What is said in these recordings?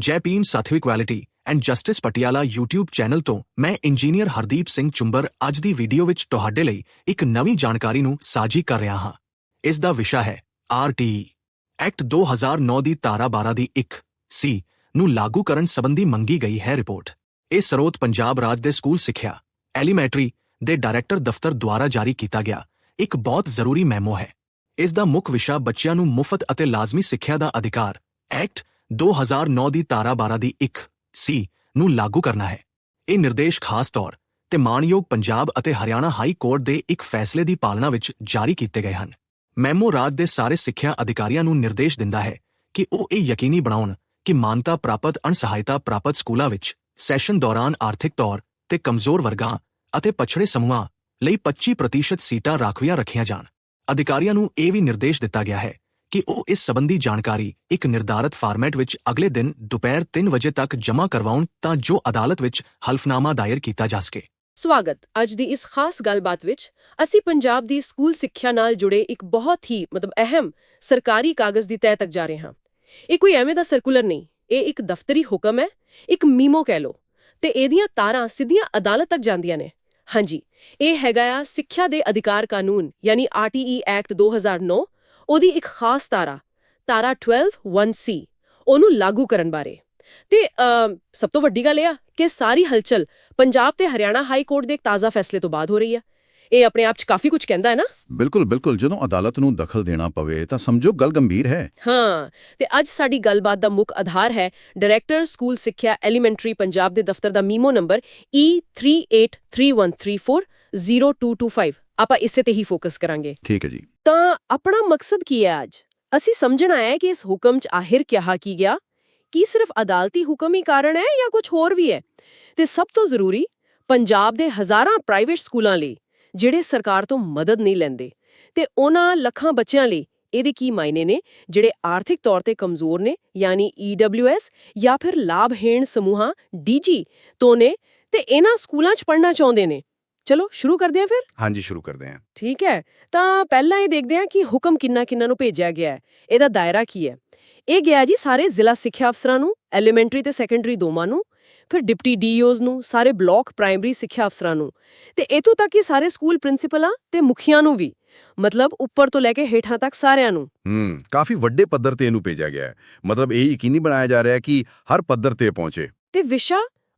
ਜੈਪੀਮ ਸਾਥਵੀ quality and justice Patiala YouTube channel ਤੋਂ ਮੈਂ engineer Hardeep Singh Chumber ਅੱਜ ਦੀ ਵੀਡੀਓ ਵਿੱਚ ਤੁਹਾਡੇ ਲਈ ਇੱਕ ਨਵੀਂ ਜਾਣਕਾਰੀ ਨੂੰ ਸਾਂਝੀ ਕਰ ਰਿਹਾ ਹਾਂ। ਇਸ ਦਾ ਵਿਸ਼ਾ ਹੈ RTE ਐਕਟ 2009 ਦੀ ਧਾਰਾ 12 ਦੀ 1 ਸੀ ਨੂੰ ਲਾਗੂ ਕਰਨ ਸੰਬੰਧੀ ਮੰਗੀ ਗਈ ਹੈ ਰਿਪੋਰਟ। ਇਹ ਸਰੋਤ ਪੰਜਾਬ ਰਾਜ ਦੇ ਸਕੂਲ ਸਿੱਖਿਆ, ਐਲੀਮੈਂਟਰੀ ਦੇ ਡਾਇਰੈਕਟਰ ਦਫ਼ਤਰ ਦੁਆਰਾ ਜਾਰੀ ਕੀਤਾ ਗਿਆ। ਇੱਕ ਬਹੁਤ ਜ਼ਰੂਰੀ ਮੈਮੋ ਹੈ। ਇਸ ਦਾ ਮੁੱਖ ਵਿਸ਼ਾ ਬੱਚਿਆਂ ਨੂੰ ਮੁਫਤ ਅਤੇ ਲਾਜ਼ਮੀ ਸਿੱਖਿਆ ਦਾ ਅਧਿਕਾਰ, ਐਕਟ 2009 ਦੀ ਧਾਰਾ 12 ਦੀ 1 ਸੀ ਨੂੰ ਲਾਗੂ ਕਰਨਾ ਹੈ। ਇਹ ਨਿਰਦੇਸ਼ ਖਾਸ ਤੌਰ ਤੇ ਮਾਣਯੋਗ ਪੰਜਾਬ ਅਤੇ ਹਰਿਆਣਾ ਹਾਈ ਕੋਰਟ ਦੇ ਇੱਕ ਫੈਸਲੇ ਦੀ ਪਾਲਣਾ ਵਿੱਚ ਜਾਰੀ ਕੀਤੇ ਗਏ ਹਨ। ਮੈਮੋ ਰਾਜ ਦੇ ਸਾਰੇ ਸਿੱਖਿਆ ਅਧਿਕਾਰੀਆਂ ਨੂੰ ਨਿਰਦੇਸ਼ ਦਿੰਦਾ ਹੈ ਕਿ ਉਹ ਇਹ ਯਕੀਨੀ ਬਣਾਉਣ ਕਿ ਮਾਨਤਾ ਪ੍ਰਾਪਤ, ਅਣਸਹਾਇਤਾ ਪ੍ਰਾਪਤ ਸਕੂਲਾਂ ਵਿੱਚ ਸੈਸ਼ਨ ਦੌਰਾਨ ਆਰਥਿਕ ਤੌਰ ਤੇ ਕਮਜ਼ੋਰ ਵਰਗਾਂ ਅਤੇ ਪਛੜੇ ਸਮੂਹਾਂ ਲਈ 25% ਸੀਟਾਂ ਰਾਖਵੀਆਂ ਰੱਖੀਆਂ ਜਾਣ। ਅਧਿਕਾਰੀਆਂ ਨੂੰ ਇਹ ਵੀ ਨਿਰਦੇਸ਼ ਦਿੱਤਾ ਗਿਆ ਹੈ ਕਿ ਉਹ ਇਸ ਸੰਬੰਧੀ ਜਾਣਕਾਰੀ ਇੱਕ ਨਿਰਧਾਰਤ ਫਾਰਮੈਟ ਵਿੱਚ ਅਗਲੇ ਦਿਨ ਦੁਪਹਿਰ 3 ਵਜੇ ਤੱਕ ਜਮ੍ਹਾਂ ਕਰਵਾਉਣ ਤਾਂ ਜੋ ਅਦਾਲਤ ਵਿੱਚ ਹਲਫਨਾਮਾ ਦਾਇਰ ਕੀਤਾ ਜਾ ਸਕੇ। ਸਵਾਗਤ। ਅੱਜ ਦੀ ਇਸ ਖਾਸ ਗੱਲਬਾਤ ਵਿੱਚ ਅਸੀਂ ਪੰਜਾਬ ਦੀ ਸਕੂਲ ਸਿੱਖਿਆ ਨਾਲ ਜੁੜੇ ਇੱਕ ਬਹੁਤ ਹੀ ਮਤਲਬ ਅਹਿਮ ਸਰਕਾਰੀ ਕਾਗਜ਼ ਦੀ ਤਹਿ ਤੱਕ ਜਾ ਰਹੇ ਹਾਂ। ਇਹ ਕੋਈ ਐਵੇਂ ਦਾ ਸਰਕੂਲਰ ਨਹੀਂ, ਇਹ ਇੱਕ ਦਫ਼ਤਰੀ ਹੁਕਮ ਹੈ, ਇੱਕ ਮੀਮੋ ਕਹਿ ਲਓ, ਤੇ ਇਹਦੀਆਂ ਤਾਰਾਂ ਸਿੱਧੀਆਂ ਅਦਾਲਤ ਤੱਕ ਜਾਂਦੀਆਂ ਨੇ। ਹਾਂਜੀ, ਇਹ ਹੈਗਾ ਆ ਸਿੱਖਿਆ ਦੇ ਅਧਿਕਾਰ ਕਾਨੂੰਨ, ਯਾਨੀ ਆਰਟੀਈ ਐਕਟ 2009 ਉਹਦੀ ਇੱਕ ਖਾਸ ਤਾਰਾ ਤਾਰਾ 121C ਉਹਨੂੰ ਲਾਗੂ ਕਰਨ ਬਾਰੇ। ਤੇ ਸਭ ਤੋਂ ਵੱਡੀ ਗੱਲ ਇਹ ਆ ਕਿ ਸਾਰੀ ਹਲਚਲ ਪੰਜਾਬ ਤੇ ਹਰਿਆਣਾ ਹਾਈ ਕੋਰਟ ਦੇ ਇੱਕ ਤਾਜ਼ਾ ਫੈਸਲੇ ਤੋਂ ਬਾਅਦ ਹੋ ਰਹੀ ਹੈ ਇਹ ਆਪਣੇ ਆਪ 'ਚ ਕਾਫੀ ਕੁਝ ਕਹਿੰਦਾ ਹੈ ਨਾ? ਬਿਲਕੁਲ ਬਿਲਕੁਲ। ਜਦੋਂ ਅਦਾਲਤ ਨੂੰ ਦਖਲ ਦੇਣਾ ਪਵੇ ਤਾਂ ਸਮਝੋ ਗੱਲ ਗੰਭੀਰ ਹੈ। ਹਾਂ ਤੇ ਅੱਜ ਸਾਡੀ ਗੱਲਬਾਤ ਦਾ ਮੁੱਖ ਆਧਾਰ ਹੈ ਡਾਇਰੈਕਟਰ ਸਕੂਲ ਸਿੱਖਿਆ ਐਲੀਮੈਂਟਰੀ ਪੰਜਾਬ ਦੇ ਦਫ਼ਤਰ ਦਾ ਮੀਮੋ ਨੰਬਰ E3831340225 ਆਪਾਂ ਇਸੇ ਤੇ ਹੀ ਫੋਕਸ ਕਰਾਂਗੇ। ਠੀਕ ਹੈ ਜੀ। ਤਾਂ ਆਪਣਾ ਮਕਸਦ ਕੀ ਹੈ ਅੱਜ? ਅਸੀਂ ਸਮਝਣਾ ਹੈ ਕਿ ਇਸ ਹੁਕਮ 'ਚ ਆਖਿਰ ਕਿਹਾ ਕੀ ਗਿਆ। ਕੀ ਸਿਰਫ ਅਦਾਲਤੀ ਹੁਕਮ ਹੀ ਕਾਰਨ ਹੈ ਜਾਂ ਕੁਝ ਹੋਰ ਵੀ ਹੈ? ਤੇ ਸਭ ਤੋਂ ਜ਼ਰੂਰੀ, ਪੰਜਾਬ ਦੇ ਹਜ਼ਾਰਾਂ ਪ੍ਰਾਈਵੇਟ ਸਕੂਲਾਂ ਲਈ, ਜਿਹੜੇ ਸਰਕਾਰ ਤੋਂ ਮਦਦ ਨਹੀਂ ਲੈਂਦੇ, ਤੇ ਉਹਨਾਂ ਲੱਖਾਂ ਬੱਚਿਆਂ ਲਈ ਇਹਦੇ ਕੀ ਮਾਇਨੇ ਨੇ, ਜਿਹੜੇ ਆਰਥਿਕ ਤੌਰ ਤੇ ਕਮਜ਼ੋਰ ਨੇ, ਯਾਨੀ EWS ਜਾਂ ਫਿਰ ਲਾਭਹੀਣ ਸਮੂਹਾਂ DG ਤੋਂ ਨੇ, ਤੇ ਇਹਨਾਂ ਸਕੂਲਾਂ 'ਚ ਪੜ੍ਹਨਾ ਚਾਹੁੰਦੇ ਨੇ। ਚਲੋ ਸ਼ੁਰੂ ਕਰਦੇ ਹਾਂ ਫਿਰ? ਹਾਂਜੀ ਸ਼ੁਰੂ ਕਰਦੇ ਹਾਂ। ਠੀਕ ਹੈ ਤਾਂ ਪਹਿਲਾਂ ਇਹ ਦੇਖਦੇ ਹਾਂ ਕਿ ਹੁਕਮ ਕਿੰਨਾ ਕਿੰਨਾ ਨੂੰ ਭੇਜਿਆ ਗਿਆ ਹੈ। ਇਹਦਾ ਦਾਇਰਾ ਕੀ ਹੈ? ਇਹ ਗਿਆ ਜੀ ਸਾਰੇ ਜ਼ਿਲ੍ਹਾ ਸਿੱਖਿਆ ਅਫਸਰਾਂ ਨੂੰ ਐਲੀਮੈਂਟਰੀ ਤੇ ਸੈਕੰਡਰੀ ਦੋਵਾਂ ਨੂੰ ਫਿਰ ਡਿਪਟੀ ਡੀਓਜ਼ ਨੂੰ ਸਾਰੇ ਬਲਾਕ ਪ੍ਰਾਇਮਰੀ ਸਿੱਖਿਆ ਅਫਸਰਾਂ ਨੂੰ। ਤੇ ਇਥੋਂ ਤੱਕ ਕਿ ਸਾਰੇ ਸਕੂਲ ਪ੍ਰਿੰਸੀਪਲਾਂ ਤੇ ਮੁਖੀਆਂ ਨੂੰ ਵੀ ਮਤਲਬ ਉੱਪਰ ਤੋਂ ਲੈ ਕੇ ਹੇਠਾਂ ਤੱਕ ਸਾਰਿਆਂ ਨੂੰ। ਹੂੰ ਕਾਫੀ ਵੱਡੇ ਪੱਧਰ ਤੇ ਇਹਨੂੰ ਭੇਜਿਆ ਗਿਆ ਹੈ। ਮਤਲਬ ਇਹ ਯਕੀਨੀ ਬਣਾਇਆ ਜਾ ਰਿਹਾ ਹੈ ਕਿ ਹਰ ਪੱਧਰ ਤੇ ਪਹੁੰਚੇ। ਤੇ ਵਿਸ਼ਾ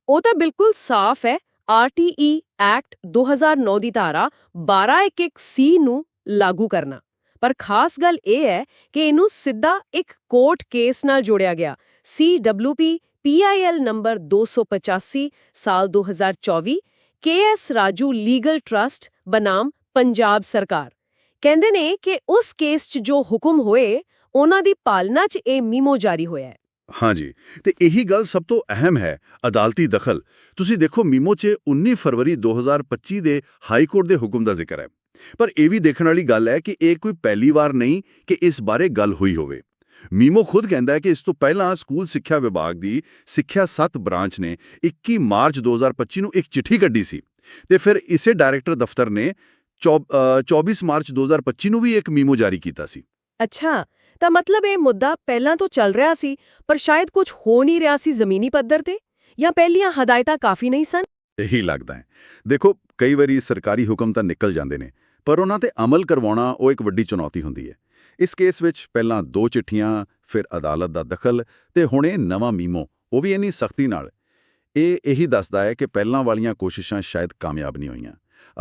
ਉਹ ਤਾਂ ਬਿਲਕੁਲ ਸਾਫ਼ ਹੈ ਆਰਟੀਈ ਐਕਟ 2009 ਦੀ ਧਾਰਾ 1211C ਨੂੰ ਲਾਗੂ ਕਰਨਾ। ਪਰ ਖਾਸ ਗੱਲ ਇਹ ਹੈ ਕਿ ਇਹਨੂੰ ਸਿੱਧਾ ਇੱਕ ਕੋਰਟ ਕੇਸ ਨਾਲ ਜੋੜਿਆ ਗਿਆ। CWP PIL ਨੰਬਰ 285 ਸਾਲ 2024 KS ਰਾਜੂ ਲੀਗਲ ਟਰਸਟ ਬਨਾਮ ਪੰਜਾਬ ਸਰਕਾਰ। ਕਹਿੰਦੇ ਨੇ ਕਿ ਉਸ ਕੇਸ 'ਚ ਜੋ ਹੁਕਮ ਹੋਏ, ਉਹਨਾਂ ਦੀ ਪਾਲਣਾ 'ਚ ਇਹ ਮੀਮੋ ਜਾਰੀ ਹੋਇਆ ਹਾਂਜੀ। ਤੇ ਇਹੀ ਗੱਲ ਸਭ ਤੋਂ ਅਹਿਮ ਹੈ ਅਦਾਲਤੀ ਦਖਲ। ਤੁਸੀਂ ਦੇਖੋ ਮੀਮੋ 'ਚ 19 ਫਰਵਰੀ 2025 ਦੇ ਹਾਈ ਕੋਰਟ ਦੇ ਹੁਕਮ ਦਾ ਜ਼ਿਕਰ ਹੈ। ਪਰ ਇਹ ਵੀ ਦੇਖਣ ਵਾਲੀ ਗੱਲ ਹੈ ਕਿ ਇਹ ਕੋਈ ਪਹਿਲੀ ਵਾਰ ਨਹੀਂ ਕਿ ਇਸ ਬਾਰੇ ਗੱਲ ਹੋਈ ਹੋਵੇ। ਮੀਮੋ ਖੁਦ ਕਹਿੰਦਾ ਹੈ ਕਿ ਇਸ ਤੋਂ ਪਹਿਲਾਂ ਸਕੂਲ ਸਿੱਖਿਆ ਵਿਭਾਗ ਦੀ ਸਿੱਖਿਆ 7 ਬ੍ਰਾਂਚ ਨੇ 21 ਮਾਰਚ 2025 ਨੂੰ ਇੱਕ ਚਿੱਠੀ ਕੱਢੀ ਸੀ। ਤੇ ਫਿਰ ਇਸੇ ਡਾਇਰੈਕਟਰ ਦਫ਼ਤਰ ਨੇ ਚੌਬ- ਅ, 24 ਮਾਰਚ 2025 ਨੂੰ ਵੀ ਇੱਕ ਮੀਮੋ ਜਾਰੀ ਕੀਤਾ ਸੀ। ਅੱਛਾ। ਤਾਂ ਮਤਲਬ ਇਹ ਮੁੱਦਾ ਪਹਿਲਾਂ ਤੋਂ ਚੱਲ ਰਿਹਾ ਸੀ, ਪਰ ਸ਼ਾਇਦ ਕੁਝ ਹੋ ਨਹੀਂ ਰਿਹਾ ਸੀ ਜ਼ਮੀਨੀ ਪੱਧਰ ਤੇ? ਜਾਂ ਪਹਿਲੀਆਂ ਹਦਾਇਤਾਂ ਕਾਫੀ ਨਹੀਂ ਸਨ? ਇਹੀ ਲੱਗਦਾ ਹੈ। ਦੇਖੋ, ਕਈ ਵਾਰੀ ਸਰਕਾਰੀ ਹੁਕਮ ਤਾਂ ਨਿਕਲ ਜਾਂਦੇ ਨੇ, ਪਰ ਉਹਨਾਂ ਤੇ ਅਮਲ ਕਰਵਾਉਣਾ ਉਹ ਇੱਕ ਵੱਡੀ ਚੁਣੌਤੀ ਹੁੰਦੀ ਹੈ। ਇਸ ਕੇਸ ਵਿੱਚ ਪਹਿਲਾਂ ਦੋ ਚਿੱਠੀਆਂ, ਫਿਰ ਅਦਾਲਤ ਦਾ ਦਖਲ ਤੇ ਹੁਣ ਇਹ ਨਵਾਂ ਮੀਮੋ, ਉਹ ਵੀ ਇੰਨੀ ਸਖਤੀ ਨਾਲ। ਇਹ ਇਹੀ ਦੱਸਦਾ ਹੈ ਕਿ ਪਹਿਲਾਂ ਵਾਲੀਆਂ ਕੋਸ਼ਿਸ਼ਾਂ ਸ਼ਾਇਦ ਕਾਮਯਾਬ ਨਹੀਂ ਹੋਈਆਂ।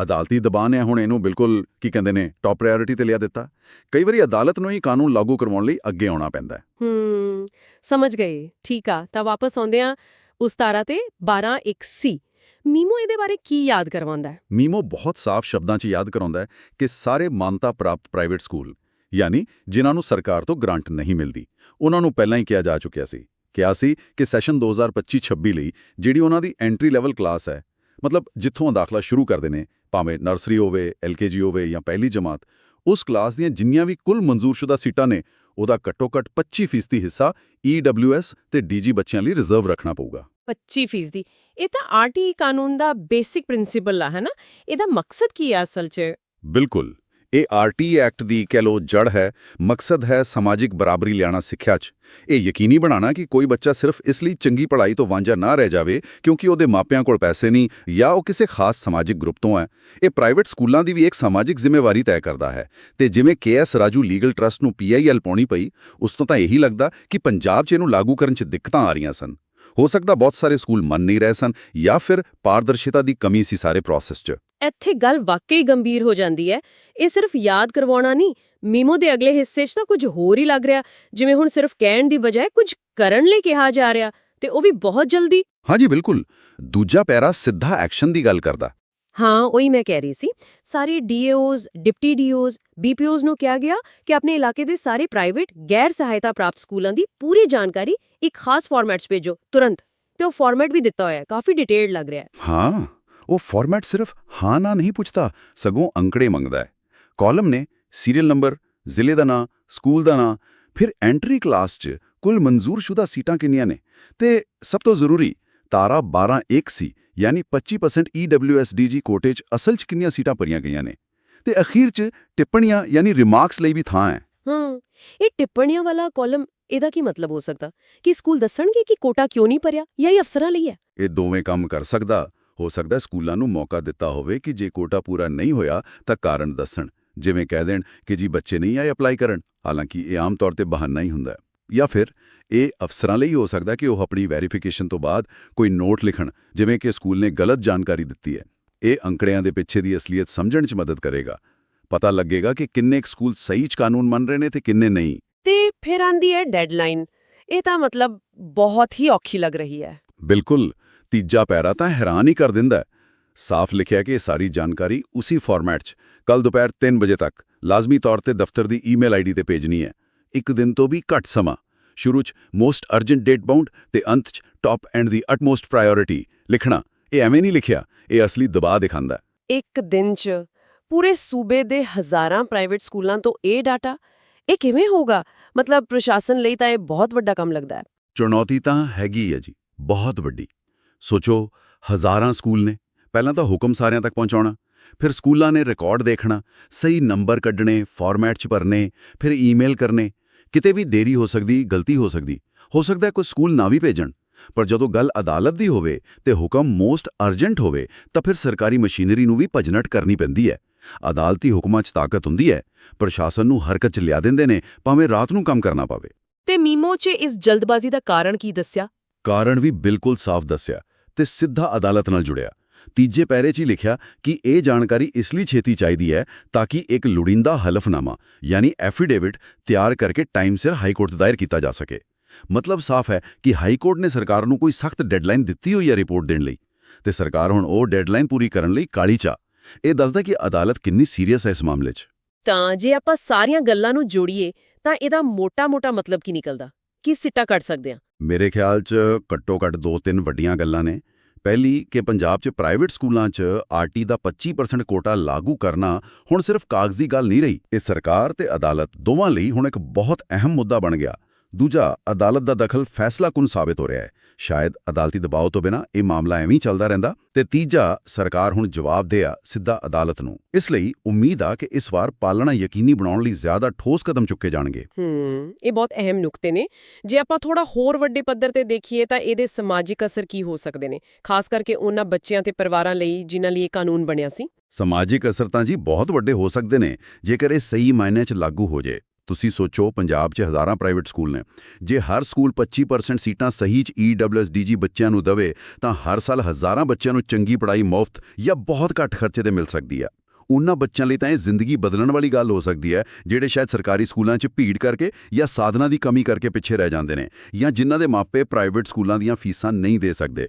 ਅਦਾਲਤੀ ਦਬਾਅ ਨੇ ਹੁਣ ਇਹਨੂੰ ਬਿਲਕੁਲ ਕੀ ਕਹਿੰਦੇ ਨੇ ਟੌਪ ਪ੍ਰਾਇੋਰਟੀ ਤੇ ਲਿਆ ਦਿੱਤਾ। ਕਈ ਵਾਰੀ ਅਦਾਲਤ ਨੂੰ ਹੀ ਕਾਨੂੰਨ ਲਾਗੂ ਕਰਵਾਉਣ ਲਈ ਅੱਗੇ ਆਉਣਾ ਪੈਂਦਾ ਹੈ। ਹੂੰ ਸਮਝ ਗਏ ਠੀਕ ਆ ਤਾਂ ਵਾਪਸ ਆਉਂਦੇ ਆ ਉਸ ਤਾਰਾ ਤੇ 121C ਮੀਮੋ ਇਹਦੇ ਬਾਰੇ ਕੀ ਯਾਦ ਕਰਵਾਉਂਦਾ ਹੈ? ਮੀਮੋ ਬਹੁਤ ਸਾਫ਼ ਸ਼ਬਦਾਂ 'ਚ ਯਾਦ ਕਰਾਉਂਦਾ ਹੈ ਕਿ ਸਾਰੇ ਮਾਨਤਾ ਪ੍ਰਾਪਤ ਪ੍ਰਾਈਵੇਟ ਸਕੂਲ ਯਾਨੀ ਜਿਨ੍ਹਾਂ ਨੂੰ ਸਰਕਾਰ ਤੋਂ ਗ੍ਰਾਂਟ ਨਹੀਂ ਮਿਲਦੀ ਉਹਨਾਂ ਨੂੰ ਪਹਿਲਾਂ ਹੀ ਕਿਹਾ ਜਾ ਚੁੱਕਿਆ ਸੀ। ਕਿਹਾ ਸੀ ਕਿ ਸੈਸ਼ਨ 2025-26 ਲਈ ਜਿਹੜੀ ਉਹਨਾਂ ਦੀ ਐਂਟਰੀ ਲੈਵਲ ਕਲਾਸ ਹੈ ਮਤਲਬ ਜਿੱਥੋਂ ਦਾਖਲਾ ਸ਼ੁਰੂ ਕਰਦੇ ਨੇ ਭਾਵੇਂ ਨਰਸਰੀ ਹੋਵੇ ਐਲਕੇਜੀ ਹੋਵੇ ਜਾਂ ਪਹਿਲੀ ਜਮਾਤ ਉਸ ਕਲਾਸ ਦੀਆਂ ਜਿੰਨੀਆਂ ਵੀ ਕੁੱਲ ਮਨਜ਼ੂਰਸ਼ੁਦਾ ਸੀਟਾਂ ਨੇ ਉਹਦਾ ਘੱਟੋ-ਘੱਟ 25% ਹਿੱਸਾ EWS ਤੇ DG ਬੱਚਿਆਂ ਲਈ ਰਿਜ਼ਰਵ ਰੱਖਣਾ ਪਊਗਾ। 25% ਦੀ ਇਹ ਤਾਂ ਆਰਟੀ ਕਾਨੂੰਨ ਦਾ ਬੇਸਿਕ ਪ੍ਰਿੰਸੀਪਲ ਆ ਹੈ ਨਾ? ਇਹਦਾ ਮਕਸਦ ਕੀ ਆ ਅਸਲ 'ਚ? ਬਿਲਕੁਲ। ਇਹ ਆਰਟੀ ਐਕਟ ਦੀ ਕਹਿ ਲੋ ਜੜ ਹੈ, ਮਕਸਦ ਹੈ ਸਮਾਜਿਕ ਬਰਾਬਰੀ ਲਿਆਣਾ ਸਿੱਖਿਆ 'ਚ। ਇਹ ਯਕੀਨੀ ਬਣਾਉਣਾ ਕਿ ਕੋਈ ਬੱਚਾ ਸਿਰਫ ਇਸ ਲਈ ਚੰਗੀ ਪੜ੍ਹਾਈ ਤੋਂ ਵਾਂਝਾ ਨਾ ਰਹਿ ਜਾਵੇ ਕਿਉਂਕਿ ਉਹਦੇ ਮਾਪਿਆਂ ਕੋਲ ਪੈਸੇ ਨਹੀਂ ਜਾਂ ਉਹ ਕਿਸੇ ਖਾਸ ਸਮਾਜਿਕ ਗਰੁੱਪ ਤੋਂ ਹੈ। ਇਹ ਪ੍ਰਾਈਵੇਟ ਸਕੂਲਾਂ ਦੀ ਵੀ ਇੱਕ ਸਮਾਜਿਕ ਜ਼ਿੰਮੇਵਾਰੀ ਤੈਅ ਕਰਦਾ ਹੈ ਤੇ ਜਿਵੇਂ ਕੇਐਸ ਰਾਜੂ ਲੀਗਲ ਟਰਸਟ ਨੂੰ ਪੀਆਈਐਲ ਪਾਉਣੀ ਪਈ, ਉਸ ਤੋਂ ਤਾਂ ਇਹੀ ਲੱਗਦਾ ਕਿ ਪੰਜਾਬ 'ਚ ਇਹਨੂੰ ਲਾਗੂ ਕਰਨ 'ਚ ਦਿੱਕਤਾਂ ਆ ਰਹੀਆਂ ਸਨ। ਹੋ ਸਕਦਾ ਬਹੁਤ ਸਾਰੇ ਸਕੂਲ ਮੰਨ ਨਹੀਂ ਰਹੇ ਸਨ ਜਾਂ ਫਿਰ ਪਾਰਦਰਸ਼ਿਤਾ ਦੀ ਕਮੀ ਸੀ ਸਾਰੇ ਪ੍ਰੋਸੈਸ 'ਚ। ਇੱਥੇ ਗੱਲ ਵਾਕਈ ਗੰਭੀਰ ਹੋ ਜਾਂਦੀ ਹੈ। ਇਹ ਸਿਰਫ ਯਾਦ ਕਰਵਾਉਣਾ ਨਹੀਂ ਮੀਮੋ ਦੇ ਅਗਲੇ ਹਿੱਸੇ 'ਚ ਤਾਂ ਕੁਝ ਹੋਰ ਹੀ ਲੱਗ ਰਿਹਾ ਜਿਵੇਂ ਹੁਣ ਸਿਰਫ ਕਹਿਣ ਦੀ ਬਜਾਏ ਕੁਝ ਕਰਨ ਲਈ ਕਿਹਾ ਜਾ ਰਿਹਾ ਤੇ ਉਹ ਵੀ ਬਹੁਤ ਜਲਦੀ। ਹਾਂਜੀ ਬਿਲਕੁਲ। ਦੂਜਾ ਪੈਰਾ ਸਿੱਧਾ ਐਕਸ਼ਨ ਦੀ ਗੱਲ ਕਰਦਾ। ਹਾਂ ਉਹੀ ਮੈਂ ਕਹਿ ਰਹੀ ਸੀ। ਸਾਰੇ ਡੀਏਓਜ਼ ਡਿਪਟੀ ਡੀਓਜ਼ ਬੀਪੀਓਜ਼ ਨੂੰ ਕਿਹਾ ਗਿਆ ਕਿ ਆਪਣੇ ਇਲਾਕੇ ਦੇ ਸਾਰੇ ਪ੍ਰਾਈਵੇਟ ਗੈਰ ਸਹਾਇਤਾ ਪ੍ਰਾਪਤ ਸਕੂਲਾਂ ਦੀ ਪੂਰੀ ਜਾਣਕਾਰੀ ਇੱਕ ਖਾਸ ਫਾਰਮੈਟ 'ਚ ਭੇਜੋ ਤੁਰੰਤ। ਤੇ ਉਹ ਫਾਰਮੈਟ ਵੀ ਦਿੱਤਾ ਹੋਇਆ ਹੈ ਕਾਫੀ ਡਿਟੇਲਡ ਲੱਗ ਰਿਹਾ ਹੈ। ਹਾਂ। ਉਹ ਫਾਰਮੈਟ ਸਿਰਫ ਹਾਂ ਨਾ ਨਹੀਂ ਪੁੱਛਦਾ ਸਗੋਂ ਅੰਕੜੇ ਮੰਗਦਾ ਹੈ। ਕਾਲਮ ਨੇ ਸੀਰੀਅਲ ਨੰਬਰ ਜ਼ਿਲ੍ਹੇ ਦਾ ਨਾਂ ਸਕੂਲ ਦਾ ਨਾਂ ਫਿਰ ਐਂਟਰੀ ਕਲਾਸ 'ਚ ਕੁੱਲ ਮਨਜ਼ੂਰਸ਼ੁਦਾ ਸੀਟਾਂ ਕਿੰਨੀਆਂ ਨੇ? ਤੇ ਸਭ ਤੋਂ ਜ਼ਰੂਰੀ ਤਾਰਾ 12 1 ਸੀ ਯਾਨੀ 25% EWSDG ਕੋਟੇ 'ਚ ਅਸਲ 'ਚ ਕਿੰਨੀਆਂ ਸੀਟਾਂ ਭਰੀਆਂ ਗਈਆਂ ਨੇ? ਤੇ ਅਖੀਰ 'ਚ ਟਿੱਪਣੀਆਂ ਯਾਨੀ ਰਿਮਾਰਕਸ ਲਈ ਵੀ ਥਾਂ ਹੈ। ਹੂੰ ਇਹ ਟਿੱਪਣੀਆਂ ਵਾਲਾ ਕਾਲਮ ਇਹਦਾ ਕੀ ਮਤਲਬ ਹੋ ਸਕਦਾ? ਕਿ ਸਕੂਲ ਦੱਸਣਗੇ ਕਿ ਕੋਟਾ ਕਿਉਂ ਨਹੀਂ ਭਰਿਆ ਜਾਂ ਇਹ ਅਫਸਰਾਂ ਲਈ ਹੈ? ਇਹ ਦੋਵੇਂ ਕੰਮ ਕਰ ਸਕਦਾ। ਹੋ ਸਕਦਾ ਸਕੂਲਾਂ ਨੂੰ ਮੌਕਾ ਦਿੱਤਾ ਹੋਵੇ ਕਿ ਜੇ ਕੋਟਾ ਪੂਰਾ ਨਹੀਂ ਹੋਇਆ ਤਾਂ ਕਾਰਨ ਦੱਸਣ। ਜਿਵੇਂ ਕਹਿ ਦੇਣ ਕਿ ਜੀ ਬੱਚੇ ਨਹੀਂ ਆਏ ਅਪਲਾਈ ਕਰਨ ਹਾਲਾਂਕਿ ਇਹ ਆਮ ਤੌਰ ਤੇ ਬਹਾਨਾ ਹੀ ਹੁੰਦਾ ਹੈ। ਜਾਂ ਫਿਰ ਇਹ ਅਫਸਰਾਂ ਲਈ ਹੋ ਸਕਦਾ ਕਿ ਉਹ ਆਪਣੀ ਵੈਰੀਫਿਕੇਸ਼ਨ ਤੋਂ ਬਾਅਦ ਕੋਈ ਨੋਟ ਲਿਖਣ ਜਿਵੇਂ ਕਿ ਸਕੂਲ ਨੇ ਗਲਤ ਜਾਣਕਾਰੀ ਦਿੱਤੀ ਹੈ। ਇਹ ਅੰਕੜਿਆਂ ਦੇ ਪਿੱਛੇ ਦੀ ਅਸਲੀਅਤ ਸਮਝਣ 'ਚ ਮਦਦ ਕਰੇਗਾ। ਪਤਾ ਲੱਗੇਗਾ ਕਿ ਕਿੰਨੇ ਸਕੂਲ ਸਹੀ 'ਚ ਕਾਨੂੰਨ ਮੰਨ ਰਹੇ ਨੇ ਤੇ ਕਿੰਨੇ ਨਹੀਂ। ਤੇ ਫਿਰ ਆਂਦੀ ਹੈ ਡੈਡਲਾਈਨ। ਇਹ ਤਾਂ ਮਤਲਬ ਬਹੁਤ ਹੀ ਔਖੀ ਲੱਗ ਰਹੀ ਹੈ। ਬਿਲਕੁਲ। ਤੀਜਾ ਪੈਰਾ ਤਾਂ ਹੈਰਾਨ ਹੀ ਕਰ ਦਿੰਦਾ ਸਾਫ਼ ਲਿਖਿਆ ਕਿ ਸਾਰੀ ਜਾਣਕਾਰੀ ਉਸੇ ਫਾਰਮੈਟ 'ਚ ਕੱਲ ਦੁਪਹਿਰ 3 ਵਜੇ ਤੱਕ। ਲਾਜ਼ਮੀ ਤੌਰ ਤੇ ਦਫ਼ਤਰ ਦੀ ਈਮੇਲ ਆਈਡੀ ਤੇ ਭੇਜਣੀ ਹੈ। ਇੱਕ ਦਿਨ ਤੋਂ ਵੀ ਘੱਟ ਸਮਾਂ। ਸ਼ੁਰੂ 'ਚ ਮੋਸਟ ਅਰਜੈਂਟ ਡੇਟ ਬਾਉਂਡ ਤੇ ਅੰਤ 'ਚ top and the utmost priority. ਲਿਖਣਾ ਇਹ ਐਵੇਂ ਨਹੀਂ ਲਿਖਿਆ ਇਹ ਅਸਲੀ ਦਬਾਅ ਦਿਖਾਉਂਦਾ। ਇੱਕ ਦਿਨ 'ਚ ਪੂਰੇ ਸੂਬੇ ਦੇ ਹਜ਼ਾਰਾਂ ਪ੍ਰਾਈਵੇਟ ਸਕੂਲਾਂ ਤੋਂ ਇਹ ਡਾਟਾ ਇਹ ਕਿਵੇਂ ਹੋਗਾ ਮਤਲਬ ਪ੍ਰਸ਼ਾਸਨ ਲਈ ਤਾਂ ਇਹ ਬਹੁਤ ਵੱਡਾ ਕੰਮ ਲੱਗਦਾ ਹੈ। ਚੁਣੌਤੀ ਤਾਂ ਹੈਗੀ ਹੈ ਜੀ ਬਹੁਤ ਵੱਡੀ। ਸੋਚੋ ਹਜ਼ਾਰਾਂ ਸਕੂਲ ਨੇ ਪਹਿਲਾਂ ਤਾਂ ਹੁਕਮ ਸਾਰਿਆਂ ਤੱਕ ਪਹੁੰਚਾਉਣਾ ਫਿਰ ਸਕੂਲਾਂ ਨੇ ਰਿਕਾਰਡ ਦੇਖਣਾ ਸਹੀ ਨੰਬਰ ਕੱਢਣੇ ਫਾਰਮੈਟ 'ਚ ਭਰਨੇ ਫਿਰ ਈਮੇਲ ਕਰਨੇ ਕਿਤੇ ਵੀ ਦੇਰੀ ਹੋ ਸਕਦੀ ਗਲਤੀ ਹੋ ਸਕਦੀ। ਹੋ ਸਕਦਾ ਕੋਈ ਸਕੂਲ ਨਾ ਵੀ ਭੇਜਣ ਪਰ ਜਦੋਂ ਗੱਲ ਅਦਾਲਤ ਦੀ ਹੋਵੇ ਤੇ ਹੁਕਮ ਮੋਸਟ ਅਰਜੈਂਟ ਹੋਵੇ ਤਾਂ ਫਿਰ ਸਰਕਾਰੀ ਮਸ਼ੀਨਰੀ ਨੂੰ ਵੀ ਭਜਨਟ ਕਰਨੀ ਪੈਂਦੀ ਹੈ। ਅਦਾਲਤੀ ਹੁਕਮਾਂ 'ਚ ਤਾਕਤ ਹੁੰਦੀ ਹੈ ਪ੍ਰਸ਼ਾਸਨ ਨੂੰ ਹਰਕਤ 'ਚ ਲਿਆ ਦਿੰਦੇ ਨੇ ਭਾਵੇਂ ਰਾਤ ਨੂੰ ਕੰਮ ਕਰਨਾ ਪਵੇ। ਤੇ ਮੀਮੋ 'ਚ ਇਸ ਜਲਦਬਾਜ਼ੀ ਦਾ ਕਾਰਨ ਕੀ ਦੱਸਿਆ? ਕਾਰਨ ਵੀ ਬਿਲਕੁਲ ਸਾਫ਼ ਦੱਸਿਆ। ਤੇ ਸਿੱਧਾ ਅਦਾਲਤ ਨਾਲ ਜੁੜਿਆ। ਤੀਜੇ ਪੈਰੇ 'ਚ ਹੀ ਲਿਖਿਆ ਕਿ ਇਹ ਜਾਣਕਾਰੀ ਇਸ ਲਈ ਛੇਤੀ ਚਾਹੀਦੀ ਹੈ ਤਾਂ ਕਿ ਇੱਕ ਲੋੜੀਂਦਾ ਹਲਫਨਾਮਾ, ਯਾਨੀ ਐਫੀਡੇਵਿਟ, ਤਿਆਰ ਕਰਕੇ ਟਾਈਮ ਸਿਰ ਹਾਈ ਕੋਰਟ ਦਾਇਰ ਕੀਤਾ ਜਾ ਸਕੇ। ਮਤਲਬ ਸਾਫ਼ ਹੈ ਕਿ ਹਾਈ ਕੋਰਟ ਨੇ ਸਰਕਾਰ ਨੂੰ ਕੋਈ ਸਖਤ ਡੈਡਲਾਈਨ ਦਿੱਤੀ ਹੋਈ ਹੈ ਰਿਪੋਰਟ ਦੇਣ ਲਈ ਤੇ ਸਰਕਾਰ ਹੁਣ ਉਹ ਡੈਡਲਾਈਨ ਪੂਰੀ ਕਰਨ ਲਈ ਕਾਲੀ ਚਾ ਇਹ ਦੱਸਦਾ ਕਿ ਅਦਾਲਤ ਕਿੰਨੀ ਸੀਰੀਅਸ ਹੈ ਇਸ ਮਾਮਲੇ 'ਚ। ਤਾਂ ਜੇ ਆਪਾਂ ਸਾਰੀਆਂ ਗੱਲਾਂ ਨੂੰ ਜੋੜੀਏ ਤਾਂ ਇਹਦਾ ਮੋਟਾ-ਮੋਟਾ ਮਤਲਬ ਕੀ ਨਿਕਲਦਾ? ਕੀ ਸਿੱਟਾ ਕੱਢ ਸਕਦੇ ਆ ਮੇਰੇ ਖਿਆਲ 'ਚ ਘੱਟੋ ਘੱਟ ਦੋ ਤਿੰਨ ਵੱਡੀਆਂ ਗੱਲਾਂ ਨੇ। ਪਹਿਲੀ ਕਿ ਪੰਜਾਬ 'ਚ ਪ੍ਰਾਈਵੇਟ ਸਕੂਲਾਂ 'ਚ ਆਰਟੀ ਦਾ 25% ਕੋਟਾ ਲਾਗੂ ਕਰਨਾ ਹੁਣ ਸਿਰਫ ਕਾਗਜ਼ੀ ਗੱਲ ਨਹੀਂ ਰਹੀ। ਇਹ ਸਰਕਾਰ ਤੇ ਅਦਾਲਤ ਦੋਵਾਂ ਲਈ ਹੁਣ ਇੱਕ ਬਹੁਤ ਅਹਿਮ ਮੁੱਦਾ ਬਣ ਗਿਆ। ਦੂਜਾ, ਅਦਾਲਤ ਦਾ ਦਖਲ ਫੈਸਲਾ ਕੁਨ ਸਾਬਤ ਹੋ ਰਿਹਾ ਹੈ। ਸ਼ਾਇਦ ਅਦਾਲਤੀ ਦਬਾਅ ਤੋਂ ਬਿਨਾ ਇਹ ਮਾਮਲਾ ਐਵੇਂ ਹੀ ਚੱਲਦਾ ਰਹਿੰਦਾ ਤੇ ਤੀਜਾ ਸਰਕਾਰ ਹੁਣ ਜਵਾਬ ਦੇ ਆ ਸਿੱਧਾ ਅਦਾਲਤ ਨੂੰ। ਇਸ ਲਈ ਉਮੀਦ ਆ ਕਿ ਇਸ ਵਾਰ ਪਾਲਣਾ ਯਕੀਨੀ ਬਣਾਉਣ ਲਈ ਜ਼ਿਆਦਾ ਠੋਸ ਕਦਮ ਚੁੱਕੇ ਜਾਣਗੇ। ਹੂੰ ਇਹ ਬਹੁਤ ਅਹਿਮ ਨੁਕਤੇ ਨੇ। ਜੇ ਆਪਾਂ ਥੋੜਾ ਹੋਰ ਵੱਡੇ ਪੱਧਰ ਤੇ ਦੇਖੀਏ ਤਾਂ ਇਹਦੇ ਸਮਾਜਿਕ ਅਸਰ ਕੀ ਹੋ ਸਕਦੇ ਨੇ? ਖਾਸ ਕਰਕੇ ਉਹਨਾਂ ਬੱਚਿਆਂ ਤੇ ਪਰਿਵਾਰਾਂ ਲਈ ਜਿਨ੍ਹਾਂ ਲਈ ਇਹ ਕਾਨੂੰਨ ਬਣਿਆ ਸੀ। ਸਮਾਜਿਕ ਅਸਰ ਤਾਂ ਜੀ ਬਹੁਤ ਵੱਡੇ ਹੋ ਸਕਦੇ ਨੇ ਜੇਕਰ ਇਹ ਸਹੀ ਮਾਇਨੇ 'ਚ ਲਾਗੂ ਹੋ ਜੇ। ਤੁਸੀਂ ਸੋਚੋ ਪੰਜਾਬ 'ਚ ਹਜ਼ਾਰਾਂ ਪ੍ਰਾਈਵੇਟ ਸਕੂਲ ਨੇ। ਜੇ ਹਰ ਸਕੂਲ 25% ਸੀਟਾਂ ਸਹੀ 'ਚ EWSDG ਬੱਚਿਆਂ ਨੂੰ ਦਵੇ, ਤਾਂ ਹਰ ਸਾਲ ਹਜ਼ਾਰਾਂ ਬੱਚਿਆਂ ਨੂੰ ਚੰਗੀ ਪੜ੍ਹਾਈ ਮੁਫਤ ਜਾਂ ਬਹੁਤ ਘੱਟ ਖਰਚੇ ਤੇ ਮਿਲ ਸਕਦੀ ਹੈ। ਉਹਨਾਂ ਬੱਚਿਆਂ ਲਈ ਤਾਂ ਇਹ ਜ਼ਿੰਦਗੀ ਬਦਲਣ ਵਾਲੀ ਗੱਲ ਹੋ ਸਕਦੀ ਹੈ, ਜਿਹੜੇ ਸ਼ਾਇਦ ਸਰਕਾਰੀ ਸਕੂਲਾਂ 'ਚ ਭੀੜ ਕਰਕੇ ਜਾਂ ਸਾਧਨਾਂ ਦੀ ਕਮੀ ਕਰਕੇ ਪਿੱਛੇ ਰਹਿ ਜਾਂਦੇ ਨੇ ਜਾਂ ਜਿਨ੍ਹਾਂ ਦੇ ਮਾਪੇ ਪ੍ਰਾਈਵੇਟ ਸਕੂਲਾਂ ਦੀਆਂ ਫੀਸਾਂ ਨਹੀਂ ਦੇ ਸਕਦੇ।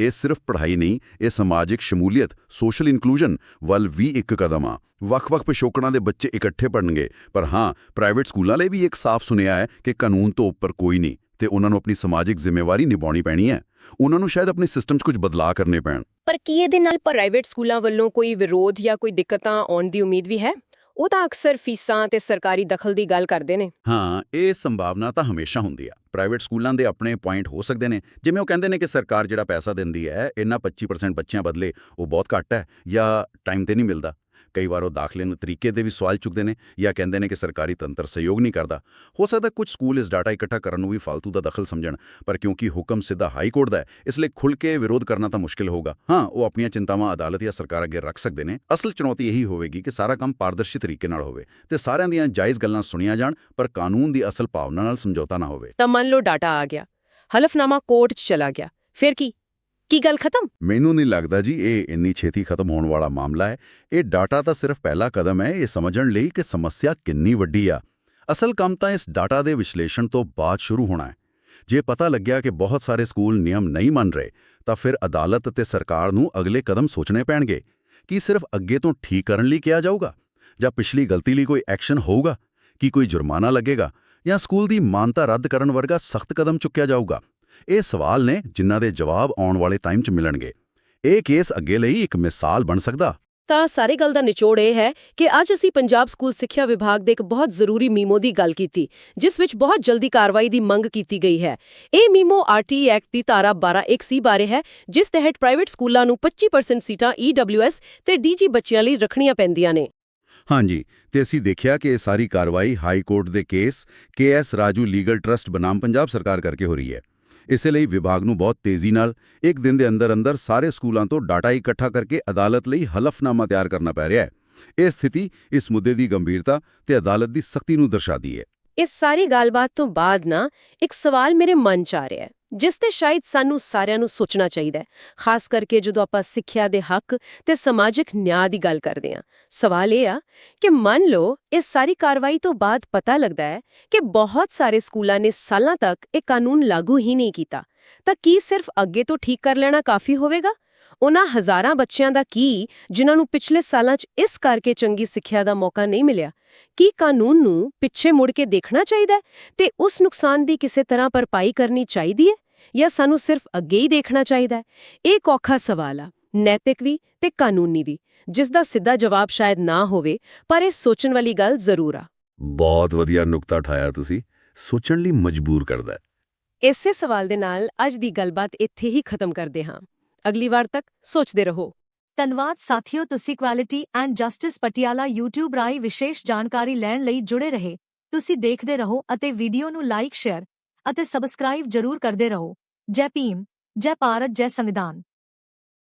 ਇਹ ਸਿਰਫ ਪੜ੍ਹਾਈ ਨਹੀਂ, ਇਹ ਸਮਾਜਿਕ ਸ਼ਮੂਲੀਅਤ ਸੋਸ਼ਲ ਇਨਕਲੂਜਨ ਵੱਲ ਵੀ ਇੱਕ ਕਦਮ ਆ। ਵੱਖ-ਵੱਖ ਪਿਛੋਕੜਾਂ ਦੇ ਬੱਚੇ ਇਕੱਠੇ ਪੜਨਗੇ ਪਰ ਹਾਂ ਪ੍ਰਾਈਵੇਟ ਸਕੂਲਾਂ ਲਈ ਵੀ ਇੱਕ ਸਾਫ਼ ਸੁਨੇਹਾ ਹੈ ਕਿ ਕਾਨੂੰਨ ਤੋਂ ਉੱਪਰ ਕੋਈ ਨਹੀਂ ਤੇ ਉਹਨਾਂ ਨੂੰ ਆਪਣੀ ਸਮਾਜਿਕ ਜ਼ਿੰਮੇਵਾਰੀ ਨਿਭਾਉਣੀ ਪੈਣੀ ਹੈ। ਉਹਨਾਂ ਨੂੰ ਸ਼ਾਇਦ ਆਪਣੇ ਸਿਸਟਮ 'ਚ ਕੁਝ ਬਦਲਾਅ ਕਰਨੇ ਪੈਣ। ਪਰ ਕੀ ਇਹਦੇ ਨਾਲ ਪ੍ਰਾਈਵੇਟ ਸਕੂਲਾਂ ਵੱਲੋਂ ਕੋਈ ਵਿਰੋਧ ਜਾਂ ਕੋਈ ਦਿੱਕਤਾਂ ਆਉਣ ਦੀ ਉਮੀਦ ਵੀ ਹੈ? ਉਹ ਤਾਂ ਅਕਸਰ ਫੀਸਾਂ ਤੇ ਸਰਕਾਰੀ ਦਖਲ ਦੀ ਗੱਲ ਕਰਦੇ ਨੇ। ਹਾਂ ਇਹ ਸੰਭਾਵਨਾ ਤਾਂ ਹਮੇਸ਼ਾ ਹੁੰਦੀ ਆ। ਪ੍ਰਾਈਵੇਟ ਸਕੂਲਾਂ ਦੇ ਆਪਣੇ ਪੁਆਇੰਟ ਹੋ ਸਕਦੇ ਨੇ। ਜਿਵੇਂ ਉਹ ਕਹਿੰਦੇ ਨੇ ਕਿ ਸਰਕਾਰ ਜਿਹੜਾ ਪੈਸਾ ਦਿੰਦੀ ਹੈ ਇੰਨਾ 25% ਬੱਚਿਆਂ ਬਦਲੇ ਉਹ ਬਹੁਤ ਘੱਟ ਹੈ ਜਾਂ ਟਾਈਮ ਤੇ ਨਹੀਂ ਮਿਲਦਾ। ਕਈ ਵਾਰ ਉਹ ਦਾਖਲੇ ਨੂੰ ਤਰੀਕੇ ਦੇ ਵੀ ਸਵਾਲ ਚੁੱਕਦੇ ਨੇ ਜਾਂ ਕਹਿੰਦੇ ਨੇ ਕਿ ਸਰਕਾਰੀ ਤੰਤਰ ਸਹਿਯੋਗ ਨਹੀਂ ਕਰਦਾ। ਹੋ ਸਕਦਾ ਕੁਝ ਸਕੂਲ ਇਸ ਡਾਟਾ ਇਕੱਠਾ ਕਰਨ ਨੂੰ ਵੀ ਫालतू ਦਾ ਦਖਲ ਸਮਝਣ, ਪਰ ਕਿਉਂਕਿ ਹੁਕਮ ਸਿੱਧਾ ਹਾਈ ਕੋਰਟ ਦਾ ਹੈ, ਇਸ ਲਈ ਖੁੱਲ੍ਹ ਕੇ ਵਿਰੋਧ ਕਰਨਾ ਤਾਂ ਮੁਸ਼ਕਿਲ ਹੋਊਗਾ। ਹਾਂ, ਉਹ ਆਪਣੀਆਂ ਚਿੰਤਾਵਾਂ ਅਦਾਲਤ ਜਾਂ ਸਰਕਾਰ ਅੱਗੇ ਰੱਖ ਸਕਦੇ ਨੇ। ਅਸਲ ਚੁਣੌਤੀ ਇਹੀ ਹੋਵੇਗੀ ਕਿ ਸਾਰਾ ਕੰਮ ਪਾਰਦਰਸ਼ੀ ਤਰੀਕੇ ਨਾਲ ਹੋਵੇ ਤੇ ਸਾਰਿਆਂ ਦੀਆਂ ਜਾਇਜ਼ ਗੱਲਾਂ ਸੁਣੀਆਂ ਜਾਣ, ਪਰ ਕਾਨੂੰਨ ਦੀ ਅਸਲ ਭਾਵਨਾ ਨਾਲ ਸਮਝੌਤਾ ਨਾ ਹੋਵੇ। ਤਾਂ ਮੰਨ ਲਓ ਡਾਟਾ ਆ ਗਿਆ, ਹਲਫਨਾਮਾ ਕੋਰਟ 'ਚ ਚਲਾ ਗਿਆ, ਫਿਰ ਕੀ? ਕੀ ਗੱਲ ਖਤਮ? ਮੈਨੂੰ ਨਹੀਂ ਲੱਗਦਾ ਜੀ, ਇਹ ਇੰਨੀ ਛੇਤੀ ਖਤਮ ਹੋਣ ਵਾਲਾ ਮਾਮਲਾ ਹੈ। ਇਹ ਡਾਟਾ ਤਾਂ ਸਿਰਫ ਪਹਿਲਾ ਕਦਮ ਹੈ, ਇਹ ਸਮਝਣ ਲਈ ਕਿ ਸਮੱਸਿਆ ਕਿੰਨੀ ਵੱਡੀ ਆ। ਅਸਲ ਕੰਮ ਤਾਂ ਇਸ ਡਾਟਾ ਦੇ ਵਿਸ਼ਲੇਸ਼ਣ ਤੋਂ ਬਾਅਦ ਸ਼ੁਰੂ ਹੋਣਾ ਹੈ। ਜੇ ਪਤਾ ਲੱਗਿਆ ਕਿ ਬਹੁਤ ਸਾਰੇ ਸਕੂਲ ਨਿਯਮ ਨਹੀਂ ਮੰਨ ਰਹੇ, ਤਾਂ ਫਿਰ ਅਦਾਲਤ ਅਤੇ ਸਰਕਾਰ ਨੂੰ ਅਗਲੇ ਕਦਮ ਸੋਚਣੇ ਪੈਣਗੇ। ਕੀ ਸਿਰਫ ਅੱਗੇ ਤੋਂ ਠੀਕ ਕਰਨ ਲਈ ਕਿਹਾ ਜਾਊਗਾ? ਜਾਂ ਪਿਛਲੀ ਗਲਤੀ ਲਈ ਕੋਈ ਐਕਸ਼ਨ ਹੋਊਗਾ? ਕੀ ਕੋਈ ਜੁਰਮਾਨਾ ਲੱਗੇਗਾ? ਜਾਂ ਸਕੂਲ ਦੀ ਮਾਨਤਾ ਰੱਦ ਕਰਨ ਵਰਗਾ ਸਖਤ ਕਦਮ ਚੁੱਕਿਆ ਜਾਊਗਾ? ਇਹ ਸਵਾਲ ਨੇ ਜਿਨ੍ਹਾਂ ਦੇ ਜਵਾਬ ਆਉਣ ਵਾਲੇ ਟਾਈਮ 'ਚ ਮਿਲਣਗੇ। ਇਹ ਕੇਸ ਅੱਗੇ ਲਈ ਇੱਕ ਮਿਸਾਲ ਬਣ ਸਕਦਾ। ਤਾਂ ਸਾਰੀ ਗੱਲ ਦਾ ਨਿਚੋੜ ਇਹ ਹੈ ਕਿ ਅੱਜ ਅਸੀਂ ਪੰਜਾਬ ਸਕੂਲ ਸਿੱਖਿਆ ਵਿਭਾਗ ਦੇ ਇੱਕ ਬਹੁਤ ਜ਼ਰੂਰੀ ਮੀਮੋ ਦੀ ਗੱਲ ਕੀਤੀ ਜਿਸ ਵਿੱਚ ਬਹੁਤ ਜਲਦੀ ਕਾਰਵਾਈ ਦੀ ਮੰਗ ਕੀਤੀ ਗਈ ਹੈ। ਇਹ ਮੀਮੋ ਆਰਟੀ ਐਕਟ ਦੀ ਧਾਰਾ 12 ਸੀ ਬਾਰੇ ਹੈ ਜਿਸ ਤਹਿਤ ਪ੍ਰਾਈਵੇਟ ਸਕੂਲਾਂ ਨੂੰ 25% ਸੀਟਾਂ ਈਡਬਲਯੂਐਸ ਤੇ ਡੀਜੀ ਬੱਚਿਆਂ ਲਈ ਰੱਖਣੀਆਂ ਪੈਂਦੀਆਂ ਨੇ। ਹਾਂਜੀ ਤੇ ਅਸੀਂ ਦੇਖਿਆ ਕਿ ਇਹ ਸਾਰੀ ਕਾਰਵਾਈ ਹਾਈ ਕੋਰਟ ਦੇ case KS Raju legal trust ਬਨਾਮ Punjab ਸਰਕਾਰ ਕਰਕੇ ਹੋ ਰਹੀ ਹੈ। ਇਸੇ ਲਈ ਵਿਭਾਗ ਨੂੰ ਬਹੁਤ ਤੇਜ਼ੀ ਨਾਲ ਇੱਕ ਦਿਨ ਦੇ ਅੰਦਰ ਅੰਦਰ ਸਾਰੇ ਸਕੂਲਾਂ ਤੋਂ ਡਾਟਾ ਇਕੱਠਾ ਕਰਕੇ ਅਦਾਲਤ ਲਈ ਹਲਫਨਾਮਾ ਤਿਆਰ ਕਰਨਾ ਪੈ ਰਿਹਾ ਹੈ। ਇਹ ਸਥਿਤੀ ਇਸ ਮੁੱਦੇ ਦੀ ਗੰਭੀਰਤਾ ਤੇ ਅਦਾਲਤ ਦੀ ਸਖਤੀ ਨੂੰ ਦਰਸਾਦੀ ਹੈ। ਇਸ ਸਾਰੀ ਗੱਲਬਾਤ ਤੋਂ ਬਾਅਦ ਨਾ ਇੱਕ ਸਵਾਲ ਮੇਰੇ ਮਨ 'ਚ ਆ ਰਿਹਾ ਹੈ। ਜਿਸ ਤੇ ਸ਼ਾਇਦ ਸਾਨੂੰ ਸਾਰਿਆਂ ਨੂੰ ਸੋਚਣਾ ਚਾਹੀਦਾ ਹੈ, ਖਾਸ ਕਰਕੇ ਜਦੋਂ ਆਪਾਂ ਸਿੱਖਿਆ ਦੇ ਹੱਕ ਤੇ ਸਮਾਜਿਕ ਨਿਆਂ ਦੀ ਗੱਲ ਕਰਦੇ ਹਾਂ। ਸਵਾਲ ਇਹ ਆ ਕਿ ਮੰਨ ਲਓ ਇਸ ਸਾਰੀ ਕਾਰਵਾਈ ਤੋਂ ਬਾਅਦ ਪਤਾ ਲੱਗਦਾ ਹੈ ਕਿ ਬਹੁਤ ਸਾਰੇ ਸਕੂਲਾਂ ਨੇ ਸਾਲਾਂ ਤੱਕ ਇਹ ਕਾਨੂੰਨ ਲਾਗੂ ਹੀ ਨਹੀਂ ਕੀਤਾ। ਤਾਂ ਕੀ ਸਿਰਫ ਅੱਗੇ ਤੋਂ ਠੀਕ ਕਰ ਲੈਣਾ ਕਾਫੀ ਹੋਵੇਗਾ? ਉਹਨਾਂ ਹਜ਼ਾਰਾਂ ਬੱਚਿਆਂ ਦਾ ਕੀ ਜਿਨ੍ਹਾਂ ਨੂੰ ਪਿਛਲੇ ਸਾਲਾਂ 'ਚ ਇਸ ਕਰਕੇ ਚੰਗੀ ਸਿੱਖਿਆ ਦਾ ਮੌਕਾ ਨਹੀਂ ਮਿਲਿਆ? ਕੀ ਕਾਨੂੰਨ ਨੂੰ ਪਿੱਛੇ ਮੁੜ ਕੇ ਦੇਖਣਾ ਚਾਹੀਦਾ ਹੈ ਤੇ ਉਸ ਨੁਕਸਾਨ ਦੀ ਕਿਸੇ ਤਰ੍ਹਾਂ ਭਰਪਾਈ ਕਰਨੀ ਚਾਹੀਦੀ ਹੈ ਜਾਂ ਸਾਨੂੰ ਸਿਰਫ ਅੱਗੇ ਹੀ ਦੇਖਣਾ ਚਾਹੀਦਾ ਹੈ? ਇਹ ਔਖਾ ਸਵਾਲ ਆ। ਨੈਤਿਕ ਵੀ ਤੇ ਕਾਨੂੰਨੀ ਵੀ ਜਿਸ ਦਾ ਸਿੱਧਾ ਜਵਾਬ ਸ਼ਾਇਦ ਨਾ ਹੋਵੇ ਪਰ ਇਹ ਸੋਚਣ ਵਾਲੀ ਗੱਲ ਜ਼ਰੂਰ ਆ। ਬਹੁਤ ਵਧੀਆ ਨੁਕਤਾ ਉਠਾਇਆ ਤੁਸੀਂ। ਸੋਚਣ ਲਈ ਮਜਬੂਰ ਕਰਦਾ ਹੈ। ਇਸੇ ਸਵਾਲ ਦੇ ਨਾਲ ਅੱਜ ਦੀ ਗੱਲਬਾਤ ਇੱਥੇ ਹੀ ਖਤਮ ਕਰਦੇ ਹਾਂ। ਅਗਲੀ ਵਾਰ ਤੱਕ ਸੋਚਦੇ ਰਹੋ। ਧੰਨਵਾਦ ਸਾਥੀਓ, ਤੁਸੀਂ quality and justice Patiala YouTube ਰਾਹੀਂ ਵਿਸ਼ੇਸ਼ ਜਾਣਕਾਰੀ ਲੈਣ ਲਈ ਜੁੜੇ ਰਹੇ। ਤੁਸੀਂ ਦੇਖਦੇ ਰਹੋ ਅਤੇ ਵੀਡੀਓ ਨੂੰ ਲਾਈਕ ਸ਼ੇਅਰ ਅਤੇ ਸਬਸਕ੍ਰਾਈਬ ਜ਼ਰੂਰ ਕਰਦੇ ਰਹੋ। ਜੈ ਭੀਮ, ਜੈ ਭਾਰਤ, ਜੈ ਸੰਵਿਧਾਨ।